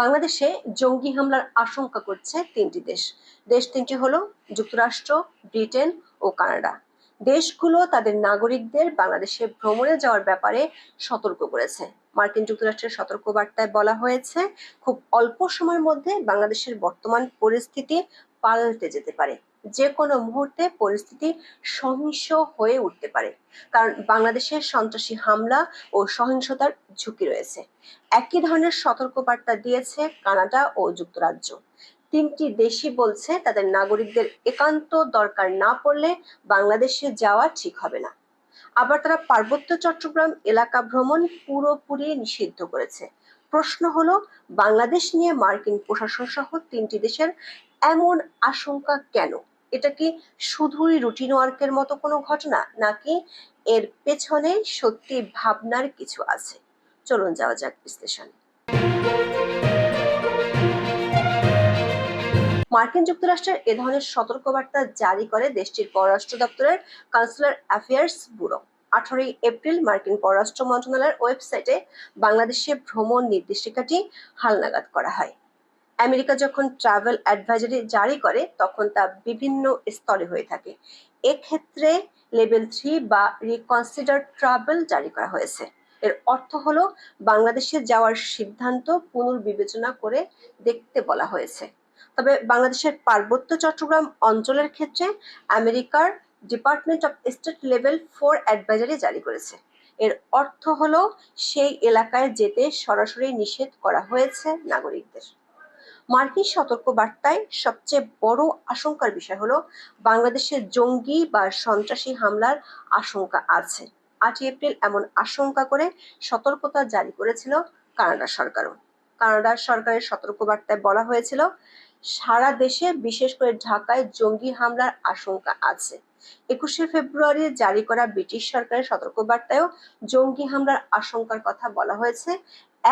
বাংলাদেশে জঙ্গি হামলার আশঙ্কা করছে তিনটি দেশ। দেশ তিনটি হলো যুক্তরাষ্ট্র, ব্রিটেন ও কানাডা। দেশগুলো তাদের নাগরিকদের বাংলাদেশে ভ্রমণে যাওয়ার ব্যাপারে সতর্ক করেছে। মার্কিন যুক্তরাষ্ট্রের সতর্কবার্তায় বলা হয়েছে, খুব অল্প সময়ের মধ্যে বাংলাদেশের বর্তমান পরিস্থিতি পাল্টে যেতে পারে। যে কোনো মুহূর্তে পরিস্থিতি সহিংস হয়ে উঠতে পারে। কারণ বাংলাদেশের সন্ত্রাসী হামলা ও সহিংসতার ঝুঁকি রয়েছে। একই ধরনের সতর্কবার্তা দিয়েছে কানাডা ও যুক্তরাজ্য। তিনটি দেশই বলছে তাদের নাগরিকদের একান্ত দরকার না পড়লে বাংলাদেশে যাওয়া ঠিক হবে না। আবার তারা পার্বত্য চট্টগ্রাম এলাকা ভ্রমণ পুরোপুরি নিষিদ্ধ করেছে। প্রশ্ন হলো, বাংলাদেশ নিয়ে মার্কিন প্রশাসন সহ তিনটি দেশের এমন আশঙ্কা কেন? এটা কি শুধুই রুটিন ওয়ার্কের মতো কোনো ঘটনা, নাকি এর পেছনে সত্যি ভাবনার কিছু আছে? চলুন যাওয়া যাক বিশ্লেষণে। মার্কিন যুক্তরাষ্ট্রের এ ধরনের সতর্কবার্তা জারি করে দেশটির পররাষ্ট্র দপ্তরের কাউন্সিলর অ্যাফেয়ার্স ব্যুরো। আঠারোই এপ্রিল মার্কিন পররাষ্ট্র মন্ত্রণালয়ের ওয়েবসাইটে বাংলাদেশে ভ্রমণ নির্দেশিকাটি হালনাগাদ করা হয়। আমেরিকা যখন ট্রাভেল অ্যাডভাইজারি জারি করে, তখন তা বিভিন্ন স্তরে হয়ে থাকে। এক্ষেত্রে লেভেল থ্রি বা রিকনসিডার ট্রাভেল জারি করা হয়েছে। এর অর্থ হলো, বাংলাদেশে যাওয়ার সিদ্ধান্ত পুনর্বিবেচনা করে দেখতে বলা হয়েছে। তবে বাংলাদেশের পার্বত্য চট্টগ্রাম অঞ্চলের ক্ষেত্রে আমেরিকার department of state level four advisory জারি করেছে। এর অর্থ হলো, সেই এলাকায় যেতে সরাসরি নিষেধ করা হয়েছে নাগরিকদের। মার্কিন সতর্ক বার্তায় সবচেয়ে বড় আশঙ্কার বিষয় হলো বাংলাদেশে জঙ্গি বা সন্ত্রাসী হামলার আশঙ্কা আছে। আটই এপ্রিল এমন আশঙ্কা করে সতর্কতা জারি করেছিল কানাডা সরকারও। কানাডা সরকারের সতর্কবার্তায় বলা হয়েছিল, সারা দেশে, বিশেষ করে ঢাকায় জঙ্গি হামলার আশঙ্কা আছে। একুশে ফেব্রুয়ারি জারি করা ব্রিটিশ সরকারের সতর্কবার্তায়ও জঙ্গি হামলার আশঙ্কার কথা বলা হয়েছে।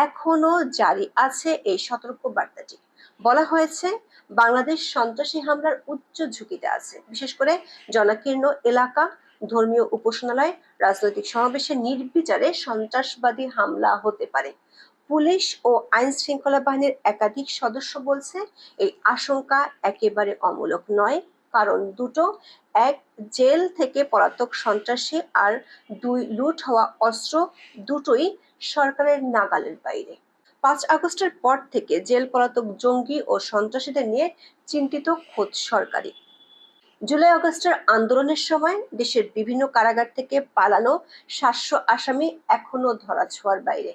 এখনও জারি আছে এই সতর্ক বার্তাটি বলা হয়েছে, বাংলাদেশ সন্ত্রাসী হামলার উচ্চ ঝুঁকিতে আছে। বিশেষ করে জনাকীর্ণ এলাকা, ধর্মীয় উপাসনালয়, রাজনৈতিক সমাবেশে নির্বিচারে সন্ত্রাসবাদী হামলা হতে পারে। পুলিশ ও আইন শৃঙ্খলা বাহিনীর একাধিক সদস্য বলছে, এই আশঙ্কা একেবারে অমূলক নয়। কারণ দুটো, এক, জেল থেকে পলাতক সন্ত্রাসী আর দুই, লুট হওয়া অস্ত্র, দুটোই সরকারের নাগালের বাইরে। পাঁচ আগস্টের পর থেকে জেল পলাতক জঙ্গি ও সন্ত্রাসীদের নিয়ে চিন্তিত খোঁজ সরকারি। জুলাই অগস্টের আন্দোলনের সময় দেশের বিভিন্ন কারাগার থেকে পালানো সাতশো আসামি এখনও ধরা ছোঁয়ার বাইরে।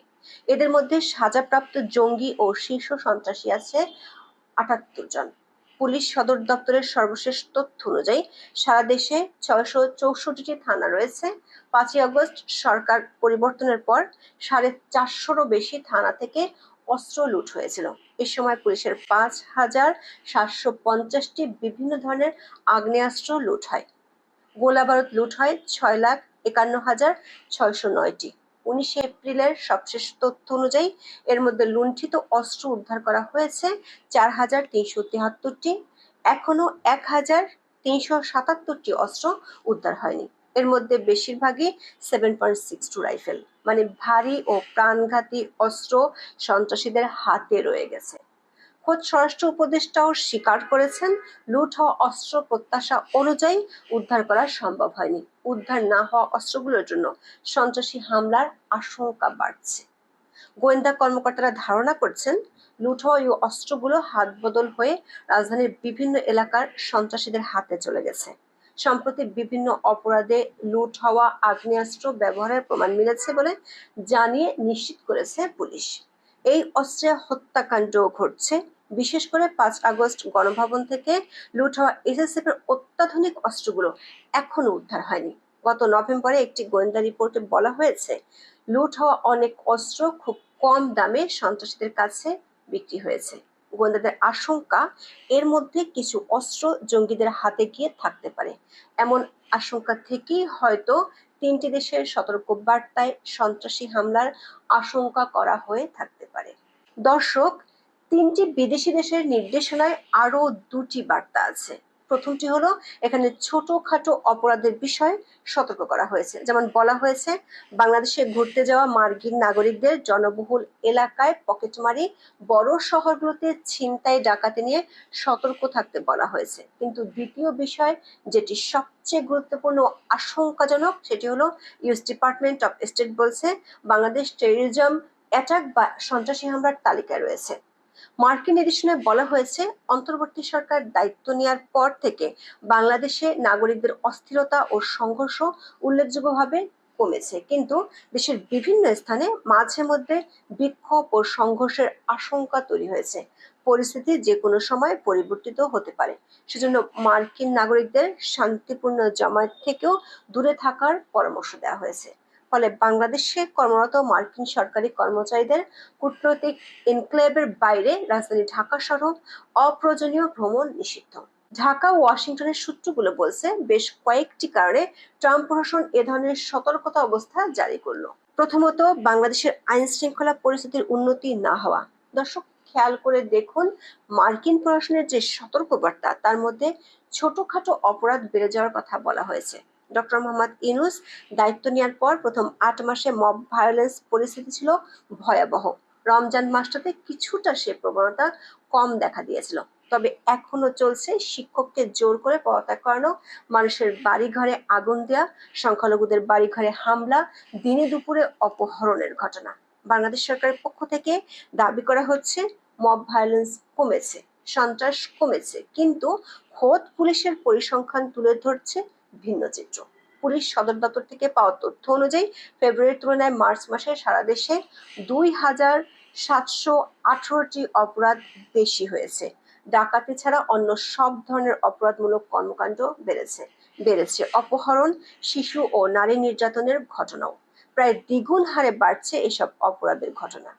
এদের মধ্যে সাজাপ্রাপ্ত জঙ্গি ও শীর্ষ সন্ত্রাসী আছে আটাত্তর জন। পুলিশ সদর দপ্তরের সর্বশেষ তথ্য অনুযায়ী সারা দেশে ছয়শো চৌষট্টিটি থানা রয়েছে। পাঁচই আগস্ট সরকার পরিবর্তনের পর সাড়ে চারশোরও বেশি থানা থেকে অস্ত্র লুট হয়েছিল। এ সময় পুলিশের পাঁচ হাজার সাতশো পঞ্চাশটি বিভিন্ন ধরনের আগ্নেয়াস্ত্র লুট হয়। গোলাবারুদ লুট হয় ছয় লাখ একান্ন হাজার ছয়শো নয়টি। উনিশে এপ্রিলের সবশেষ তথ্য অনুযায়ী এর মধ্যে লুণ্ঠিত অস্ত্র উদ্ধার করা হয়েছে চার হাজার তিনশো তেহাত্তরটি। এখনও এক হাজার তিনশো সাতাত্তরটি অস্ত্র উদ্ধার হয়নি। এর মধ্যে বেশিরভাগই seven point six two rifle মানে ভারী ও প্রাণঘাতী অস্ত্র সন্ত্রাসীদের হাতে রয়ে গেছে। খোদ স্বরাষ্ট্র উপদেষ্টাও স্বীকার করেছেন, লুট হওয়া অস্ত্র প্রত্যাশা অনুযায়ী উদ্ধার করা সম্ভব হয়নি। উদ্ধার না হওয়া অস্ত্রগুলোর জন্য সন্ত্রাসী হামলার আশঙ্কা বাড়ছে। গোয়েন্দা কর্মকর্তারা ধারণা করছেন, লুট হওয়া এই অস্ত্রগুলো হাত বদল হয়ে রাজধানীর বিভিন্ন এলাকার সন্ত্রাসীদের হাতে চলে গেছে। সম্প্রতি বিভিন্ন অপরাধে লুট হওয়া আগ্নেয়াস্ত্র ব্যবহারের প্রমাণ মিলেছে বলে জানিয়ে নিশ্চিত করেছে পুলিশ। এই অস্ত্রে হত্যাকাণ্ড ঘটছে। বিশেষ করে পাঁচ আগস্ট গণভবন থেকে লুট হওয়া এসএসএফ এর অত্যাধুনিক অস্ত্রগুলো এখনও উদ্ধার হয়নি। গত নভেম্বরে একটি গোয়েন্দা রিপোর্টে বলা হয়েছে, লুট হওয়া অনেক অস্ত্র খুব কম দামে সন্ত্রাসীদের কাছে বিক্রি হয়েছে। গোয়েন্দাদের আশঙ্কা, এর মধ্যে কিছু অস্ত্র জঙ্গিদের হাতে গিয়ে থাকতে পারে। এমন আশঙ্কা থেকেই হয়তো তিনটি দেশের সতর্ক বার্তায় সন্ত্রাসী হামলার আশঙ্কা করা হয়ে থাকতে পারে। দর্শক তিনটি বিদেশি দেশের নির্দেশনায় আরও দুটি বার্তা আছে। প্রথমটি হলো, এখানে ছোটখাটো অপরাধের বিষয়ে সতর্ক করা হয়েছে। যেমন বলা হয়েছে, বাংলাদেশে ঘুরতে যাওয়া মার্কিন নাগরিকদের জনবহুল এলাকায় পকেটমারি বড় শহরগুলোতে ছিনতাই, ডাকাতি নিয়ে সতর্ক থাকতে বলা হয়েছে। কিন্তু দ্বিতীয় বিষয়, যেটি সবচেয়ে গুরুত্বপূর্ণ আশঙ্কাজনক, সেটি হলো, ইউএস ডিপার্টমেন্ট অফ স্টেট বলছে, বাংলাদেশ টেরিজম অ্যাটাক বা সন্ত্রাসী হামলার তালিকায় রয়েছে। মার্কিন নির্দেশনায় বলা হয়েছে, অন্তর্বর্তী সরকার দায়িত্ব নেওয়ার পর থেকে বাংলাদেশে নাগরিকদের অস্থিরতা ও সংঘর্ষ উল্লেখযোগ্যভাবে কমেছে। কিন্তু দেশের বিভিন্ন স্থানে মাঝে মধ্যে বিক্ষোভ ও সংঘর্ষের আশঙ্কা তৈরি হয়েছে। পরিস্থিতি যে কোনো সময় পরিবর্তিত হতে পারে। সেজন্য মার্কিন নাগরিকদের শান্তিপূর্ণ জমায়েত থেকেও দূরে থাকার পরামর্শ দেওয়া হয়েছে। ফলে বাংলাদেশে কর্মরত মার্কিন সরকারি কর্মচারীদের কূটনৈতিক এনক্লেভের বাইরে রাজধানী ঢাকা সহ অপ্রয়োজনীয় ভ্রমণ নিষিদ্ধ। ঢাকা ও ওয়াশিংটনের সূত্রগুলো বলছে, বেশ কয়েকটি কারণে ট্রাম্প প্রশাসন এ ধরনের সতর্কতা অবস্থা জারি করল। প্রথমত, বাংলাদেশের আইন শৃঙ্খলা পরিস্থিতির উন্নতি না হওয়া। দর্শক, খেয়াল করে দেখুন, মার্কিন প্রশাসনের যে সতর্কবার্তা, তার মধ্যে ছোটখাটো অপরাধ বেড়ে যাওয়ার কথা বলা হয়েছে। ডক্টর মোহাম্মদ ইনুস দায়িত্ব নেওয়ার পর প্রথম আট মাসে মব ভায়োলেন্স পরিস্থিতি ছিল ভয়াবহ। রমজান মাসটাতে কিছুটা সে প্রবণতা কম দেখা দিয়েছিল। তবে এখনও চলছে শিক্ষককে জোর করে পদত্যাগ করানো, মানুষের বাড়িঘরে আগুন দেওয়া সংখ্যালঘুদের বাড়িঘরে হামলা, দিনে দুপুরে অপহরণের ঘটনা। বাংলাদেশ সরকারের পক্ষ থেকে দাবি করা হচ্ছে, মব ভায়োলেন্স কমেছে, সন্ত্রাস কমেছে, কিন্তু খোদ পুলিশের পরিসংখ্যান তুলে ধরছে ভিন্ন চিত্র। পুলিশ সদর দপ্তর থেকে পাওয়া তথ্য অনুযায়ী ফেব্রুয়ারির তুলনায় মার্চ মাসে সারা দেশে দুই হাজার সাতশো আঠারোটি অপরাধ বেশি হয়েছে। ডাকাতি ছাড়া অন্য সব ধরনের অপরাধমূলক কর্মকাণ্ড বেড়েছে। বেড়েছে অপহরণ, শিশু ও নারী নির্যাতনের ঘটনাও। প্রায় দ্বিগুণ হারে বাড়ছে এসব অপরাধের ঘটনা।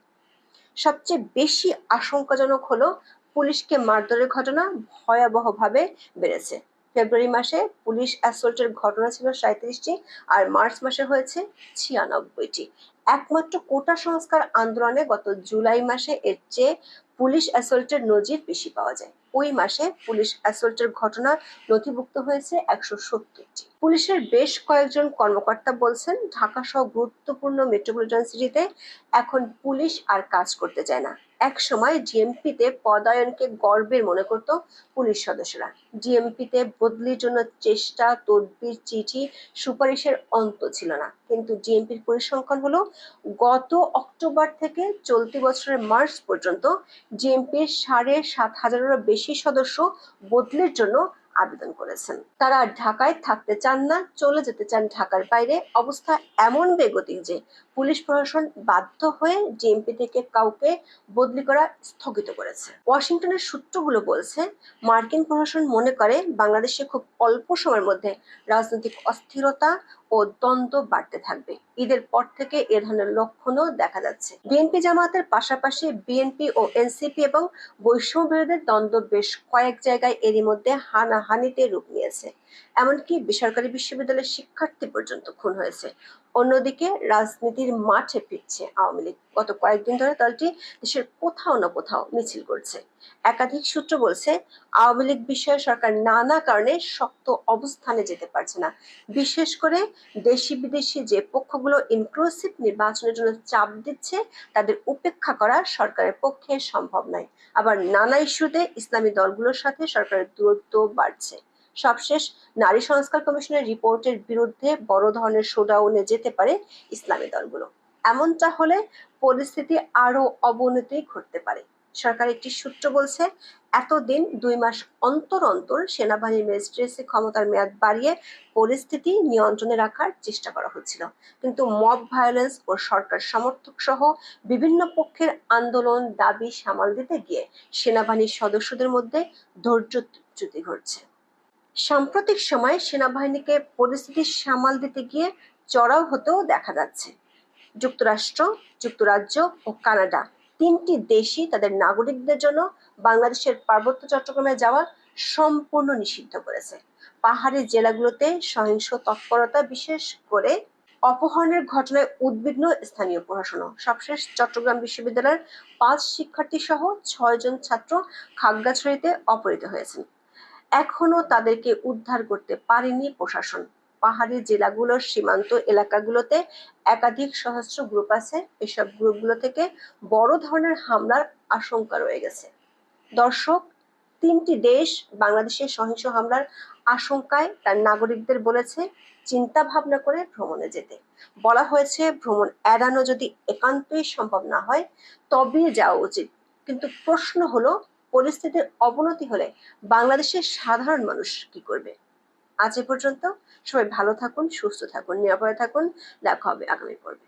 সবচেয়ে বেশি আশঙ্কাজনক হলো পুলিশকে মারধরের ঘটনা ভয়াবহভাবে বেড়েছে। ফেব্রুয়ারি মাসে পুলিশ অ্যাসল্টের ঘটনা ছিল সাঁত্রিশটি আর মার্চ মাসে হয়েছে ছিয়ানব্বইটি। একমাত্র কোটা সংস্কার আন্দোলনে গত জুলাই মাসে এর চেয়ে পুলিশ অ্যাসল্টের নজির বেশি পাওয়া যায়। ওই মাসে পুলিশ অ্যাসল্টের ঘটনা নথিভুক্ত হয়েছে একশো সত্তরটি। পুলিশের বেশ কয়েকজন কর্মকর্তা বলছেন ঢাকা সহ গুরুত্বপূর্ণ মেট্রোপলিটন সিটিতে এখন পুলিশ আর কাজ করতে চায় না। এক সময় জিএমপিতে পদায়নকে গর্বের মনে করত পুলিশ সদস্যরা। জিএমপিতে বদলির জন্য চেষ্টা, তদবির, চিঠি সুপারিশের অন্ত ছিল না। কিন্তু জিএমপির পরিসংখ্যান হলো, গত অক্টোবর থেকে চলতি বছরের মার্চ পর্যন্ত জিএমপির সাড়ে সাত হাজারেরও বেশি সদস্য বদলির জন্য আবেদন করেছেন। তারা ঢাকায় থাকতে চান না, চলে যেতে চান ঢাকার বাইরে। অবস্থা এমন বেগতিক যে পুলিশ প্রশাসন বাধ্য হয়ে ডিএমপি থেকে কাউকে বদলি করা স্থগিত করেছে। ওয়াশিংটনের সূত্রগুলো বলছে, মার্কিন প্রশাসন মনে করে বাংলাদেশে খুব অল্প সময়ের মধ্যে রাজনৈতিক অস্থিরতা ও দ্বন্দ্ব বাড়তে থাকবে। ঈদের পর থেকে এ ধরনের লক্ষণও দেখা যাচ্ছে। বিএনপি জামাতের পাশাপাশি বিএনপি ও এনসিপি এবং বৈষম্য বিরোধের দ্বন্দ্ব বেশ কয়েক জায়গায় এরই মধ্যে হানাহানিতে রূপ নিয়েছে। এমনকি বেসরকারি বিশ্ববিদ্যালয়ের শিক্ষার্থী পর্যন্ত খুন হয়েছে। অন্যদিকে রাজনীতির মাঠে ফিরছে আওয়ামী লীগ। গত কয়েকদিন ধরে দলটি দেশের কোথাও না কোথাও মিছিল করছে। একাধিক সূত্র বলছে, আওয়ামী লীগ বিষয়ে সরকার নানা কারণে শক্ত অবস্থানে যেতে পারছে না। বিশেষ করে দেশি বিদেশি যে পক্ষগুলো ইনক্লুসিভ নির্বাচনের জন্য চাপ দিচ্ছে, তাদের উপেক্ষা করা সরকারের পক্ষে সম্ভব নয়। আবার নানা ইস্যুতে ইসলামী দলগুলোর সাথে সরকারের দূরত্ব বাড়ছে। সবশেষ নারী সংস্কার কমিশনের রিপোর্টের বিরুদ্ধে বড় ধরনের শোডাউনে যেতে পারে ইসলামী দলগুলো। এমনটা হলে পরিস্থিতি আরও অবনতি ঘটতে পারে। সরকার একটি সূত্র বলছে, এতদিন দুই মাস অন্তর অন্তর সেনাবাহিনীর ম্যাজিস্ট্রেসি ক্ষমতার মেয়াদ বাড়িয়ে পরিস্থিতি নিয়ন্ত্রণে রাখার চেষ্টা করা হচ্ছিল। কিন্তু মব ভায়োলেন্স ও সরকার সমর্থক সহ বিভিন্ন পক্ষের আন্দোলন দাবি সামাল দিতে গিয়ে সেনাবাহিনীর সদস্যদের মধ্যে ধৈর্যচ্যুতি ঘটছে। সাম্প্রতিক সময়ে সেনাবাহিনীকে পরিস্থিতি সামাল দিতে গিয়ে চড়াও হতেও দেখা যাচ্ছে। যুক্তরাষ্ট্র, যুক্তরাজ্য ও কানাডা তিনটি দেশই তাদের নাগরিকদের জন্য বাংলাদেশের পার্বত্য চট্টগ্রামে যাওয়া সম্পূর্ণ নিষিদ্ধ করেছে। পাহাড়ি জেলাগুলোতে সহিংস তৎপরতা বিশেষ করে অপহরণের ঘটনায় উদ্বিগ্ন স্থানীয় প্রশাসনও। সবশেষ চট্টগ্রাম বিশ্ববিদ্যালয়ের পাঁচ শিক্ষার্থী সহ ছয় জন ছাত্র খাগড়াছড়িতে অপহৃত হয়েছেন। এখনও তাদেরকে উদ্ধার করতে পারেনি প্রশাসন। পাহাড়ি জেলাগুলোর সীমান্ত এলাকাগুলোতে একাধিক সহস্র গ্রুপ আছে। এসব গ্রুপগুলো থেকে বড় ধরনের হামলার আশঙ্কা রয়ে গেছে। দর্শক, তিনটি দেশ বাংলাদেশের সহিংস হামলার আশঙ্কায় তার নাগরিকদের বলেছে, চিন্তা ভাবনা করে ভ্রমণে যেতে। বলা হয়েছে, ভ্রমণ এড়ানো যদি একান্তই সম্ভব না হয় তবে যাওয়া উচিত। কিন্তু প্রশ্ন হলো পরিস্থিতির অবনতি হলে বাংলাদেশের সাধারণ মানুষ কি করবে? আজ এ পর্যন্ত সবাই ভালো থাকুন, সুস্থ থাকুন, নিরাপদে থাকুন। দেখা হবে আগামী পর্বে।